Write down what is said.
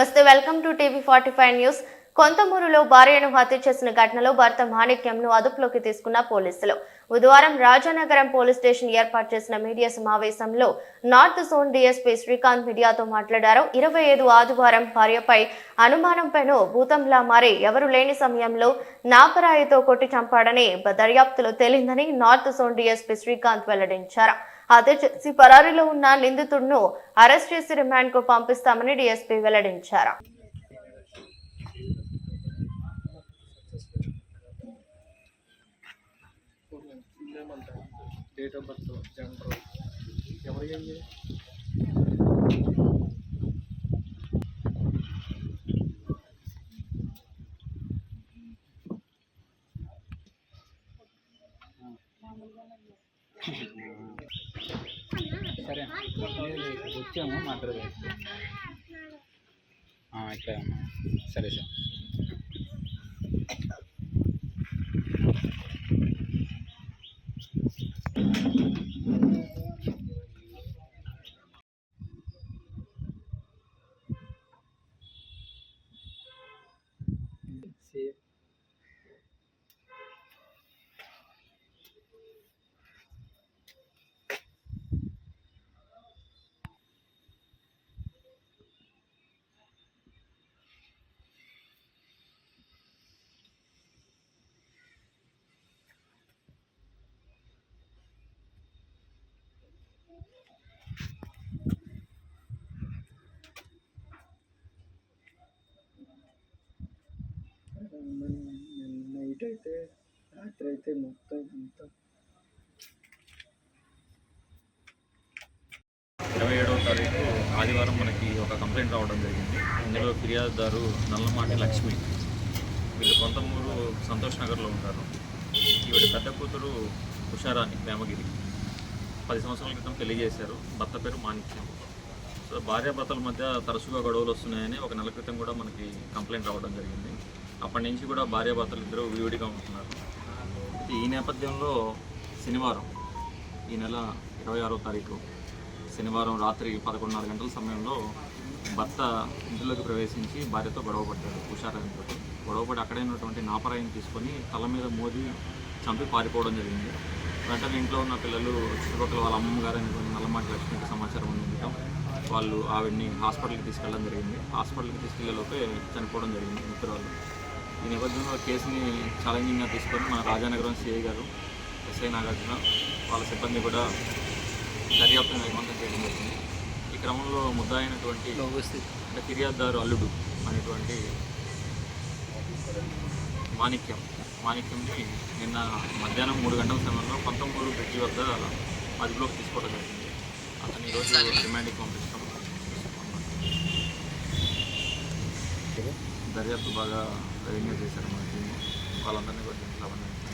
నమస్తే welcome to TV forty five news కొంతమూరులో భార్యను హత్య చేసిన ఘటనలో భర్త మాణిక్యంను అదుపులోకి తీసుకున్న పోలీసులు. బుధవారం రాజానగరం పోలీస్ స్టేషన్ ఏర్పాటు చేసిన మీడియా సమావేశంలో నార్త్ జోన్ డీఎస్పీ శ్రీకాంత్ మీడియాతో మాట్లాడారు. ఇరవై ఐదు ఆదివారం భార్యపై అనుమానంపైనో భూతంలా మారి ఎవరు లేని సమయంలో నాపరాయితో కొట్టి చంపాడని దర్యాప్తులో తేలిందని నార్త్ జోన్ డీఎస్పీ శ్రీకాంత్ వెల్లడించారు. హత్య చేసి పరారీలో ఉన్న నిందితుడిను అరెస్ట్ చేసి రిమాండ్కు పంపిస్తామని డీఎస్పీ వెల్లడించారు. డేట్ ఆఫ్ బర్త్ జెండర్ ఎవరి సరే వచ్చాము మాట్లాడదాం. ఇక్కడ సరే సార్. c'est రాత్రి అయితే మొత్తం అంతా. ఇరవై ఏడవ తారీఖు ఆదివారం మనకి ఒక కంప్లైంట్ రావడం జరిగింది. ఇందులో ఫిర్యాదుదారు నల్లమాటి లక్ష్మి. వీళ్ళు కొంతమూరు సంతోష్ నగర్లో ఉంటారు. ఈవిడ పెద్ద కూతురు ఉషారాణి వేమగిరి. పది సంవత్సరాల క్రితం పెళ్ళి చేశారు. భర్త పేరు మాణిక్యం. సో భార్యాభర్తల మధ్య తరచుగా గొడవలు వస్తున్నాయని ఒక నెల క్రితం కూడా మనకి కంప్లైంట్ రావడం జరిగింది. అప్పటి నుంచి కూడా భార్యాభర్తలు ఇద్దరు విడివిడిగా ఉంటున్నారు. అయితే ఈ నేపథ్యంలో శనివారం ఈ నెల ఇరవై ఆరో తారీఖు శనివారం రాత్రి పదకొండున్నర గంటల సమయంలో భర్త ఇంటిలోకి ప్రవేశించి భార్యతో గొడవ పడ్డాడు హుషారాయంతో గొడవపడి అక్కడే ఉన్నటువంటి నాపరాయిని తీసుకొని తల మీద మోది చంపి పారిపోవడం జరిగింది. వెంటనే ఇంట్లో ఉన్న పిల్లలు చుట్టుపక్కల వాళ్ళ అమ్మమ్మ గారు అయినటువంటి నల్లమాటి లక్ష్మికి సమాచారం ఉండటం వాళ్ళు ఆవిడ్ని హాస్పిటల్కి తీసుకెళ్ళడం జరిగింది. హాస్పిటల్కి తీసుకెళ్ళే లోపే చనిపోవడం జరిగింది మిత్రులు ఈ నేపథ్యంలో కేసుని ఛాలెంజింగ్గా తీసుకొని మన రాజానగరం సిఐ గారు ఎస్ఐ నాగార్జున వాళ్ళ సిబ్బంది కూడా దర్యాప్తును వేగవంతం చేయడం జరిగింది. ఈ క్రమంలో ముద్దాయినటువంటి అంటే ఫిర్యాదుదారు అల్లుడు అనేటువంటి మాణిక్యం. మాణిక్యంని నిన్న మధ్యాహ్నం మూడు గంటల సమయంలో పంతొమ్మిది బ్రిడ్జి వద్ద అదుపులోకి తీసుకోవడం జరిగింది. అతను ఈరోజు రిమాండ్కి పంపించడం దర్యాప్తు బాగా రెవెన్యూ చేశారు మా టీము. వాళ్ళందరినీ కూడా దీంట్లో అభినందించడం